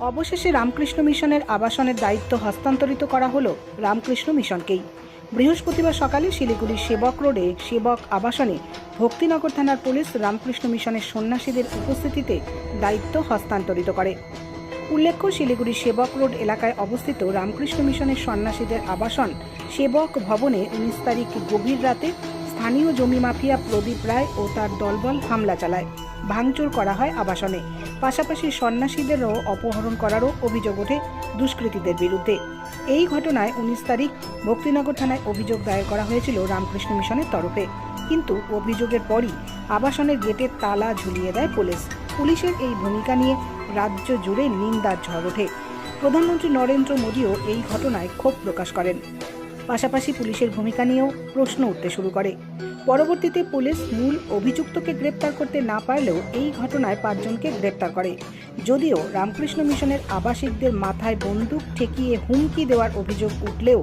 অবশেষে রামকৃষ্ণ মিশনের আবাসনের দায়িত্ব হস্তান্তরিত করা হলো রামকৃষ্ণ মিশনকেই। বৃহস্পতিবার সকালে শিলিগুড়ির সেবক রোডে সেবক আবাসনে ভক্তিনগর থানার পুলিশ রামকৃষ্ণ মিশনের সন্ন্যাসীদের উপস্থিতিতে দায়িত্ব হস্তান্তরিত করে। উল্লেখ্য শিলিগুড়ির সেবক রোড এলাকায় অবস্থিত রামকৃষ্ণ মিশনের সন্ন্যাসীদের আবাসন সেবক ভবনে উনিশ তারিখ গভীর রাতে স্থানীয় জমি মাফিয়া প্রদীপ রায় ও তার দলবল হামলা চালায়। ভাঙচুর করা হয় আবাসনে। পাশাপাশি সন্ন্যাসীদেরও অপহরণ করারও অভিযোগ ওঠে দুষ্কৃতীদের বিরুদ্ধে। এই ঘটনায় উনিশ তারিখ ভক্তিনগর থানায় অভিযোগ দায়ের করা হয়েছিল রামকৃষ্ণ মিশনের তরফে। কিন্তু অভিযোগের পরই আবাসনের গেটের তালা ঝুলিয়ে দেয় পুলিশ। পুলিশের এই ভূমিকা নিয়ে রাজ্য জুড়ে নিন্দার ঝড় ওঠে। প্রধানমন্ত্রী নরেন্দ্র মোদীও এই ঘটনায় ক্ষোভ প্রকাশ করেন। পাশাপাশি পুলিশের ভূমিকা নিয়েও প্রশ্ন উঠতে শুরু করে। পরবর্তীতে পুলিশ মূল অভিযুক্তকে গ্রেপ্তার করতে না পারলেও এই ঘটনায় পাঁচজনকে গ্রেপ্তার করে। যদিও রামকৃষ্ণ মিশনের আবাসিকদের মাথায় বন্দুক ঠেকিয়ে হুমকি দেওয়ার অভিযোগ উঠলেও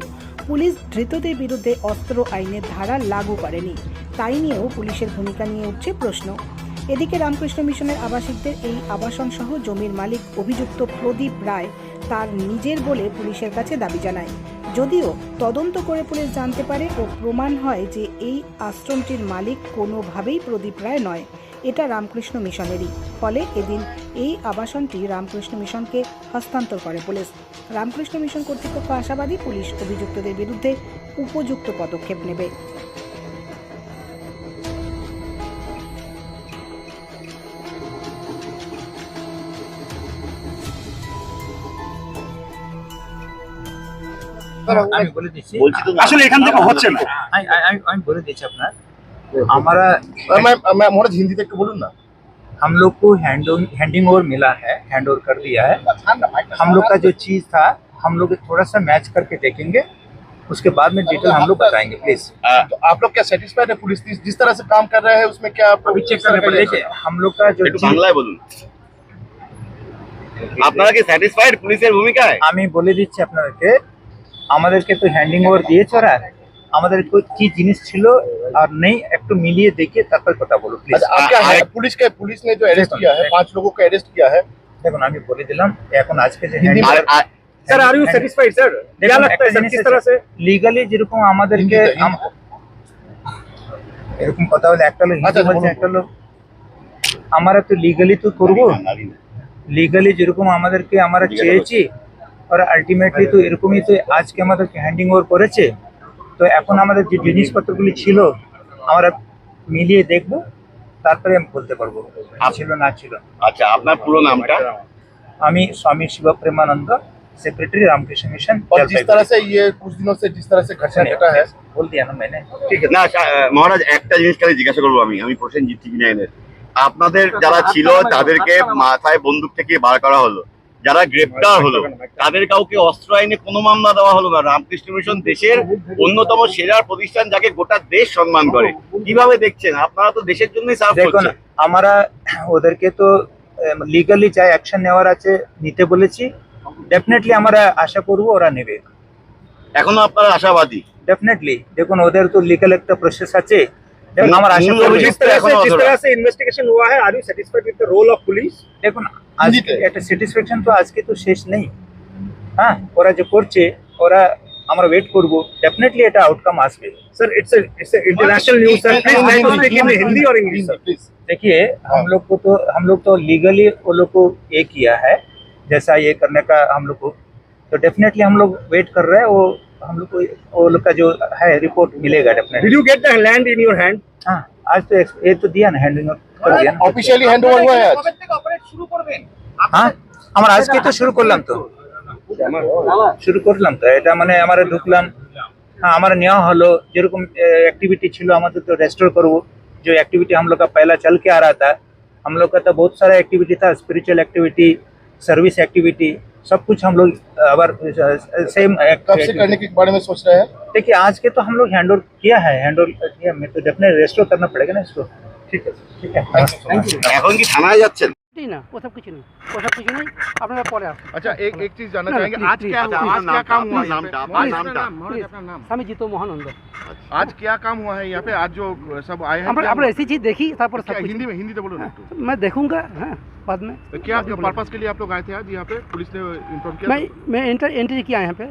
পুলিশ ধৃতদের বিরুদ্ধে অস্ত্র আইনের ধারা লাগু করেনি। তাই নিয়েও পুলিশের ভূমিকা নিয়ে উঠছে প্রশ্ন। এদিকে রামকৃষ্ণ মিশনের আবাসিকদের এই আবাসন সহ জমির মালিক অভিযুক্ত প্রদীপ রায় তার নিজের বলে পুলিশের কাছে দাবি জানায়। যদিও তদন্ত করে পুলিশ জানতে পারে ও প্রমাণ হয় যে এই আশ্রমটির মালিক কোনোভাবেই প্রদীপ রায় নয়। এটা রামকৃষ্ণ মিশনেরই। ফলে এদিন এই আবাসনটি রামকৃষ্ণ মিশনকে হস্তান্তর করে পুলিশ। রামকৃষ্ণ মিশন কর্তৃপক্ষ আশাবাদী পুলিশ অভিযুক্তদের বিরুদ্ধে উপযুক্ত পদক্ষেপ নেবে। আমি বলে দিচ্ছি বলছি তো আসলে এখান থেকে হচ্ছে না আমি- আমি আমি বলে দিচ্ছি আপনার हमारा मैं मैं मोहन हिंदी तक बोलूँ ना हम लोग को हैंड हैंडिंग ओवर मिला है हैंड ओवर कर दिया है हम लोग का जो चीज था हम लोग थोड़ा सा मैच करके देखेंगे उसके बाद में डिटेल हम लोग बताएंगे प्लीज तो आप लोग क्या सेटिस्फाइड है पुलिस जिस- जिस तरह से काम कर रहे हैं उसमें क्या आप अभी चेक करने पड़ेगा देखिए हम लोग का जो একটু चीज- বাংলায় বলুন আপনারা কি স্যাটিসফাইড পুলিশের ভূমিকায় আমি বলে দিচ্ছি আপনাদেরকে আমাদেরকে তো হ্যান্ডিং ওভার দিয়েছে ওরা আমাদের কো- কি জিনিস ছিল আর নেই একটু মিলিয়ে দেখিয়ে তারপর কথা বলো প্লিজ अच्छा आप क्या है पुलिस के पुलिस ने जो अरेस्ट किया है पांच लोगों को अरेस्ट किया है দেখুন আমি বলে দিলাম এখন আজকে যে Hindi hand- R- R- sir are you satisfied sir क्या लगता है सर किस तरह से লিগালি যেরকম আমাদেরকে হিন্দিতে, আম- এরকম কথা বলে একটা লোক আচ্ছা, হিন্দি বলছে বলুন। একটা লোক আমরা তো লিগালি তো করবো লিগালি যেরকম আমাদেরকে আমরা চেয়েছি আর আলটিমেটলি তো এরকমই তো আজকে আমাদেরকে হ্যান্ডিং ওভার করেছে তো এখন আমাদের যে জিনিসপত্রগুলি ছিল আমরা মিলিয়ে দেখব তারপরে আমি বলতে পারবো ছিল না ছিল আচ্ছা আপনার পুরো নামটা আমি স্বামী শিব প্রেমানন্দ সেক্রেটারি রামকৃষ্ণ মিশন और जिस तरह से ये कुछ दिनों से जिस तरह से घटना घटा है बोल दिया ना मैंने ठीक है না সা- আহ, মহারাজ একটা জিনিস খালি জিজ্ঞাসা করবো আমি আমি প্রসেনজিৎ টিভি নাইনের আপনাদের যারা ছিল তাদেরকে মাথায় বন্দুক থেকে বার করা হলো যারা গ্রেপ্তার হলো তাদের কাউকে অস্ত্র আইনে কোনো মামলা দেওয়া হলো না। রামকৃষ্ণ মিশন দেশের অন্যতম সেরার প্রতিষ্ঠান যাকে গোটা দেশ সম্মান করে। কীভাবে দেখছেন? আপনারা তো দেশের জন্যই সার্ভ করছেন। আমরা ওদেরকে তো লিগালি যা অ্যাকশন নেওয়ার আছে নিতে বলেছি। ডেফিনেটলি আমরা আশা করব ওরা নেবে। এখনও আপনারা আশাবাদী? ডেফিনেটলি দেখুন ওদের তো লিগাল একটা প্রসেস আছে। আমার আশা করব ইনভেস্টিগেশন হুয়া। হ্যায় are you satisfied with the role of police দেখুন আজকে হিন্দিতে? একটা স্যাটিসফ্যাকশন তো আজকে তো শেষ নেই হ্যাঁ ওরা যে করছে ওরা আমরা ওয়েট করব ডেফিনেটলি এটা আউটকাম আসবে sir it's it's international news sir please try to speak in Hindi और इंग्लिश सर प्लीज देखिए हम लोग को तो हम लोग तो लीगली वो लोग को ये किया है जैसा ये करने का हम लोग को तो डेफिनेटली हम लोग वेट कर रहे हैं वो हम लोग को वो लोग का जो है रिपोर्ट मिलेगा definitely did you get the land in your hand हाँ आज तो ex- ये तो दिया ना हैंडिंग कर दिया officially hand over হয়ে আছে হ্যাঁ আমার আজকে তো শুরু করলাম তো শুরু করলাম তো এটা মানে আমার ঢুকলাম हाँ हमारा तो तो। तो। हाँ, न्याय हलो जे रकम एक्टिविटी छो हम तो रेस्टोर करब जो हम लोग का पहला चल के आ रहा था हम लोग का तो बहुत सारा एक्टिविटी था स्पिरिचुअल एक्टिविटी सर्विस एक्टिविटी सब कुछ हम लोग अबर सेम कब से करने के बारे में सोच रहे हैं? देखिए आज के तो हम लोग हैंड किया है हैंड किया मैं तो डेफिनेट रेस्टोर करना पड़ेगा ना इसको। आज क्या काम हुआ है यहाँ पे आज जो सब आए ऐसी चीज़ देखी हिंदी में हिंदी तो बोलो मैं देखूँगा बाद में क्या पर्पज के लिए आप लोग आए थे आज यहाँ पे पुलिस ने इन्फॉर्म किया मैं एंट्री किया यहाँ पे।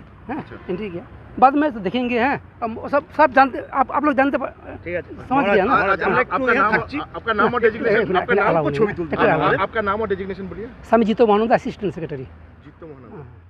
एंट्री किया। बाद में देखेंगे हैं। सब सब जानते आप आप लोग जानते समझ गया ना? आपका नाम और डेजिग्नेशन आपका नाम और डेजिग्नेशन बोलिए। समी जीतो मानूँगा असिस्टेंट सेक्रेटरी जीतो मानूँगा हाँ।